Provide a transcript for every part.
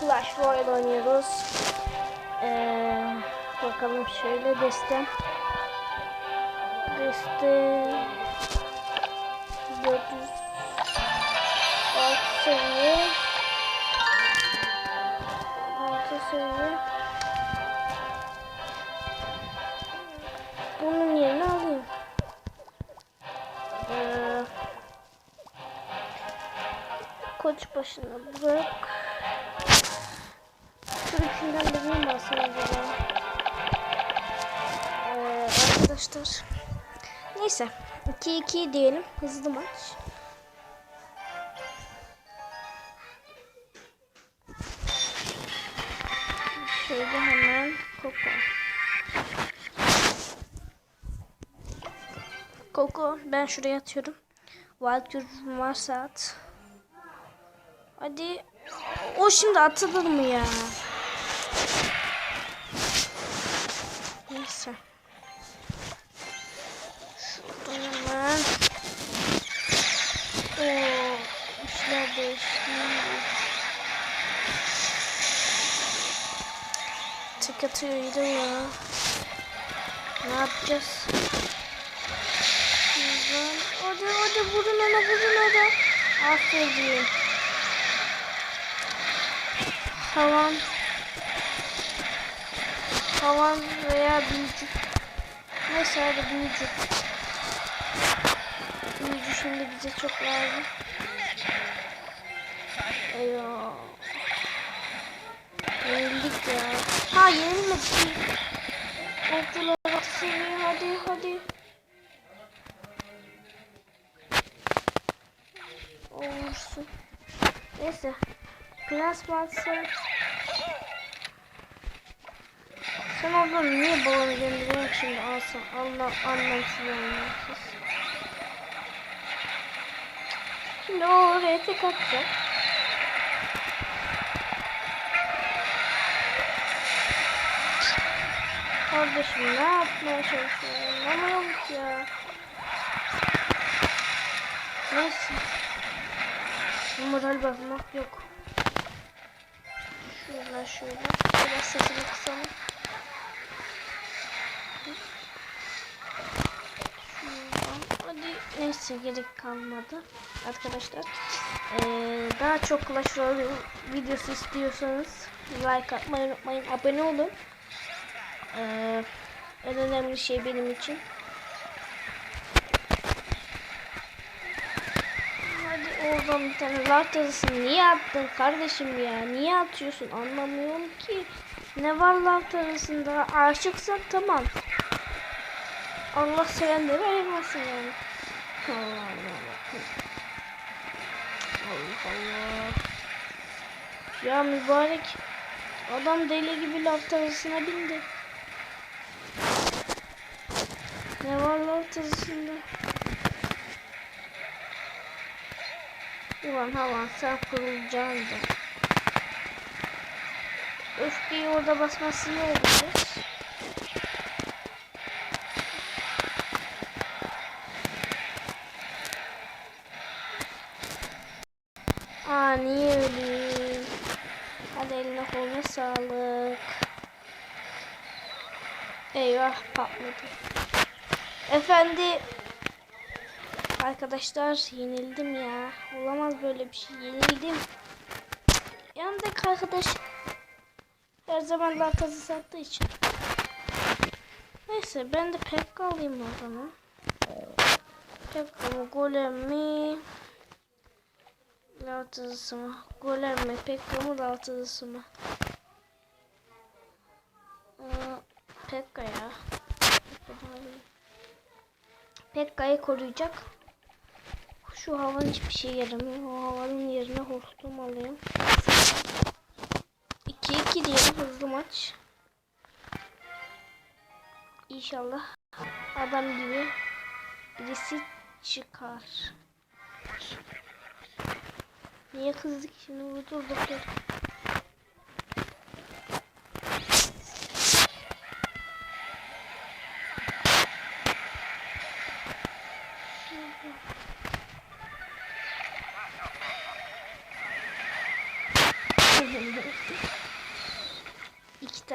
Clash Royale oynuyoruz. Ee, bakalım şöyle destem. Deste 400 6 seviye 6 seviye Bunun yerine alayım. Ee, koç başına bırak. Birini mi alsam acaba? Ee, arkadaşlar. Neyse. 2-2 diyelim. Hızlı maç. Şöyle hemen Koko. Koko ben şuraya atıyorum. Wild Cure varsa at. Hadi. O şimdi atılır mı ya? Tek atıyor ya. Ne yapacağız? Şuradan. Hadi hadi vurun ona vurun ona. Aferin. Havan. Havan veya büyücü. Neyse hadi büyücü. Büyücü şimdi bize çok lazım. Eyvah. Yenildik ya. Yenilmedik. Okçular seviye hadi hadi. Olursun. Neyse. Klas varsa sen oradan niye balonu gönderiyorsun şimdi alsın Allah anlamsız anlamsız. Şimdi o oraya tek atacak. Kardeşim ne yapmaya çalışıyorsun? Anlamıyorum ki ya. Neyse. Moral basmak yok. Şuradan şöyle. Biraz sesini kısalım. Hadi neyse gerek kalmadı. Arkadaşlar. Ee, daha çok Clash Royale videosu istiyorsanız like atmayı unutmayın. Abone olun. Ee, en önemli şey benim için. Hadi oradan bir tane tazısını niye attın kardeşim ya? Niye atıyorsun? Anlamıyorum ki. Ne var lar tazısında? Aşıksak tamam. Allah sevenleri ayırmasın yani. Allah Allah. Allah Allah. Ya mübarek. Adam deli gibi laf tazısına bindi. Ne var laf tazısında? Ulan havan sen kurulacaksın. Öfkeyi orada basması iyi oldu. Aa niye öleyim? Hadi eline koluna sağlık. Eyvah patladı. Efendi Arkadaşlar yenildim ya. Olamaz böyle bir şey. Yenildim. Yanındaki arkadaş her zaman daha kazı sattığı için. Neyse ben de pek alayım o zaman. Pek mı golem mi? Lavtızısı mı? Golem mi? Pekka mı lavtızısı mı? Pekka ya. Pekka'yı koruyacak. Şu havan hiçbir şey yaramıyor. O havanın yerine hortum alayım. 2-2 diyelim hızlı maç. İnşallah adam gibi birisi çıkar. Niye kızdık şimdi vurdurduk ya.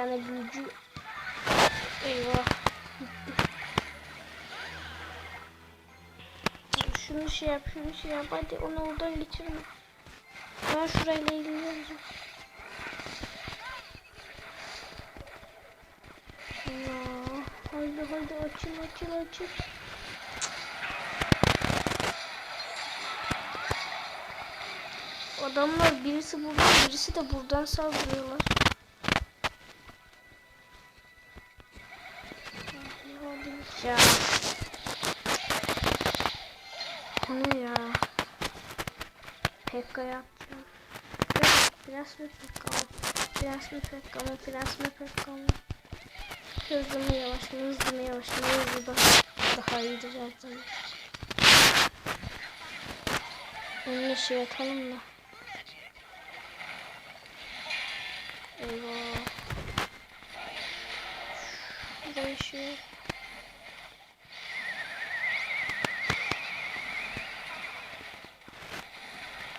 Tane büyücü. Eyvah. Şunu şey yap, şunu şey yap. Hadi onu oradan geçirme. Ben şurayla ilgilenirim. Allah. Haydi haydi açın açın açın. Adamlar birisi buradan birisi de buradan saldırıyorlar. Bu ne ya? Pekka yaptım. Biraz mı Pekka mı? Biraz mı Pekka mı? Biraz mı Pekka mı? Hızlı mı yavaş mı? Hızlı mı yavaş mı? Hızlı da daha iyidir zaman. Önüne şey atalım da. Eyvah. Şuraya şey.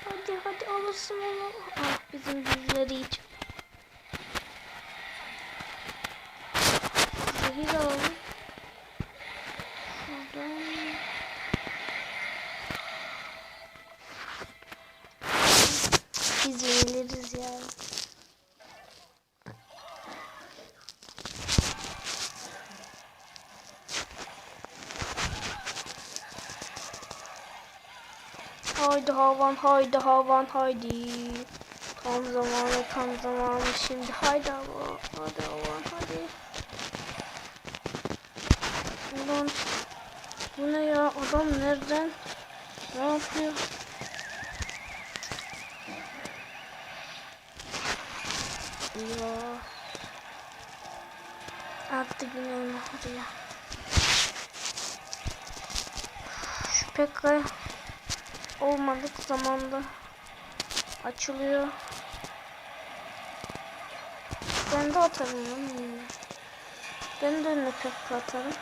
Hadi alırsın onu. Ah bizim yüzleri hiç. Zehir alalım. Şuradan. Biz yeniliriz ya. Haydi havan haydi havan haydi. Tam zamanı tam zamanı şimdi haydi havan hadi havan hadi. Ulan bu ne ya adam nereden ne yapıyor? Ya. Attı yine onu oraya. Şu Pekka olmadık zamanda açılıyor. Ben de atarım onu. Ben de önüne Pekka atarım.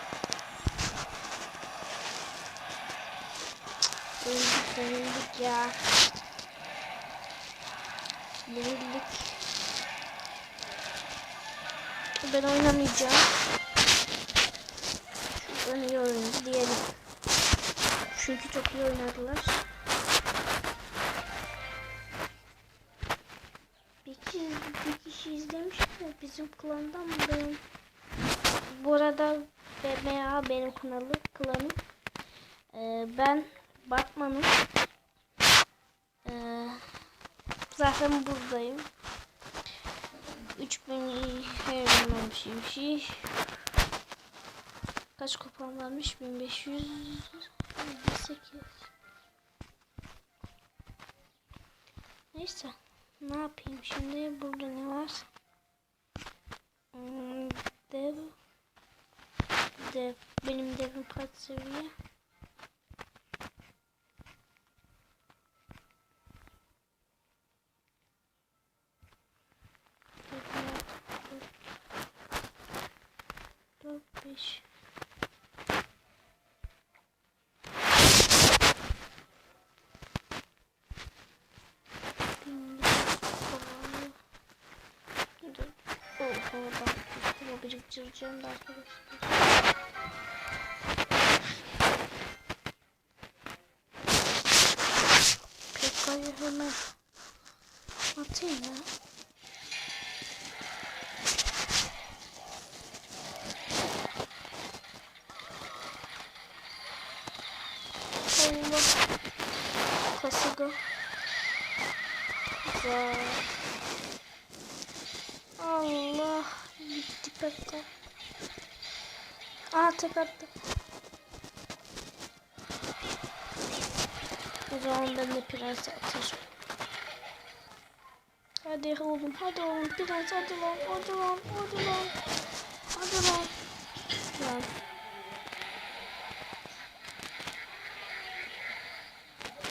Yenildik yenildik ya. Yenildik. Ben oynamayacağım. Şuradan iyi oynadı diyelim. Çünkü çok iyi oynadılar. Bizim klandan mı benim? Bu BMA benim kanalı, klanım. Ee, ben Batman'ım. Ee, zaten buradayım. 3000 hemen bir şey. Kaç kupam varmış? 1558. Neyse. Ne yapayım şimdi? Burada ne var? Dev. Benim devim kaç seviye? Dört, beş. Bin, dolar. Dur. Oh, havadan düştüm. O biriktireceğim de arkadaşlar. Pekka'yı hemen atayım ya. Allah. Kasıga. Güzel. Allah. Gitti Pekka. Aa tek attı. O zaman ben de prensi atacağım. Hadi oğlum hadi oğlum prens hadi lan hadi lan hadi lan. Hadi lan. Lan.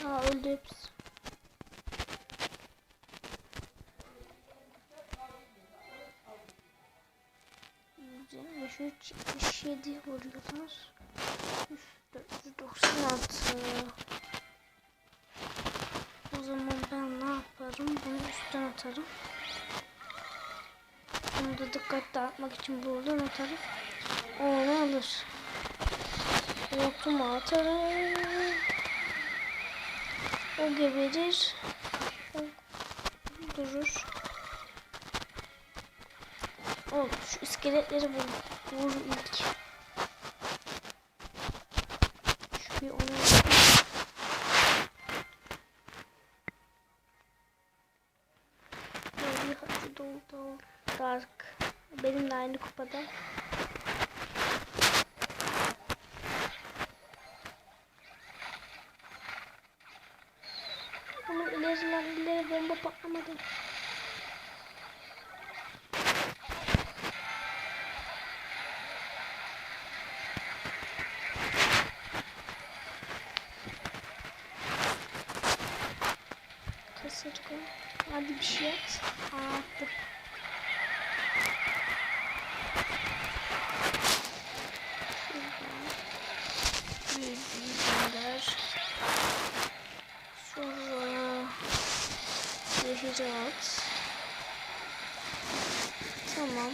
Aa öldü hepsi. Güzel, şu çıkmış. 77 vuruyoruz. 496. O zaman ben ne yaparım? Bunu üstten atarım. Bunu da dikkat dağıtmak için buradan atarım. Onu alır. Yoktum atarım. O geberir. O durur. Oğlum şu iskeletleri vur, vur ilk. Şu bir onu Böyle hadi dolu dolu. Dark. Benimle aynı kupada. Ama ileriler ileri bomba patlamadı. Hadi bir şey at. Aa, attım. Şuradan. Büyüdüğü gönder. Sonra zehri at. Tamam.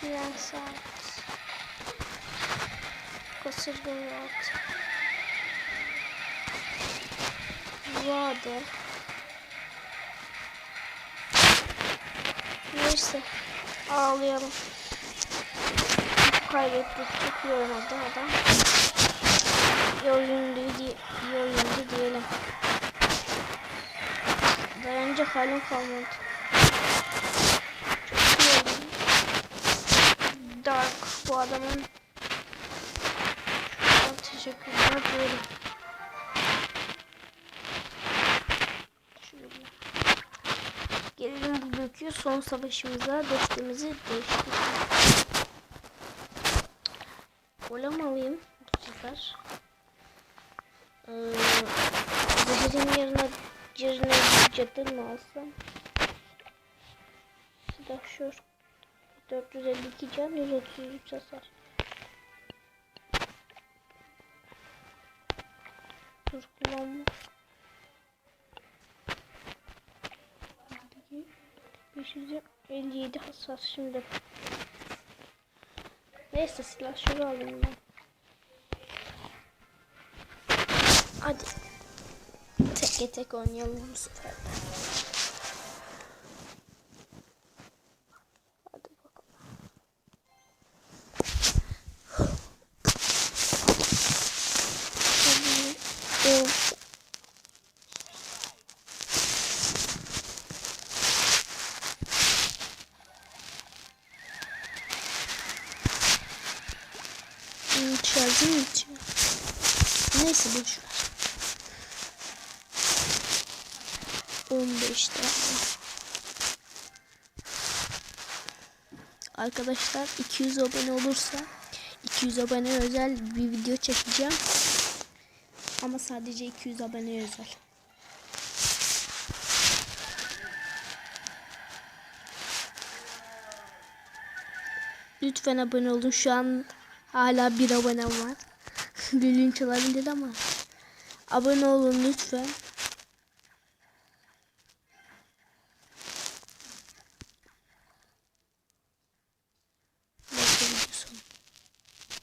Prens at. Kasırgayı at. Vade. Neyse. Ağlayalım. Kaybettik. Çok iyi oynadı adam. İyi oyundu, iyi oyundu diyelim. Dayanacak halim kalmadı. Çok iyi oynadı. Dark bu adamın Çok teşekkürler diyelim. Bugünkü son savaşımıza destemizi değiştirelim. Golem alayım bu sefer. Ee, Zehir'in yerine yerine cadı mı alsam? Silahşör 452 can 133 hasar. Dur kullanma. 557 hasar şimdi. Neyse silah şunu alayım ben. Hadi. Tek tek oynayalım bu sefer de. Hadi bakalım. Hadi. Of. Şarjım bitiyor. Neyse boş ver. 15 tane. Arkadaşlar 200 abone olursa 200 abone özel bir video çekeceğim. Ama sadece 200 abone özel. Lütfen abone olun. Şu an hala bir abonem var. Lülün çalabilir ama. Abone olun lütfen.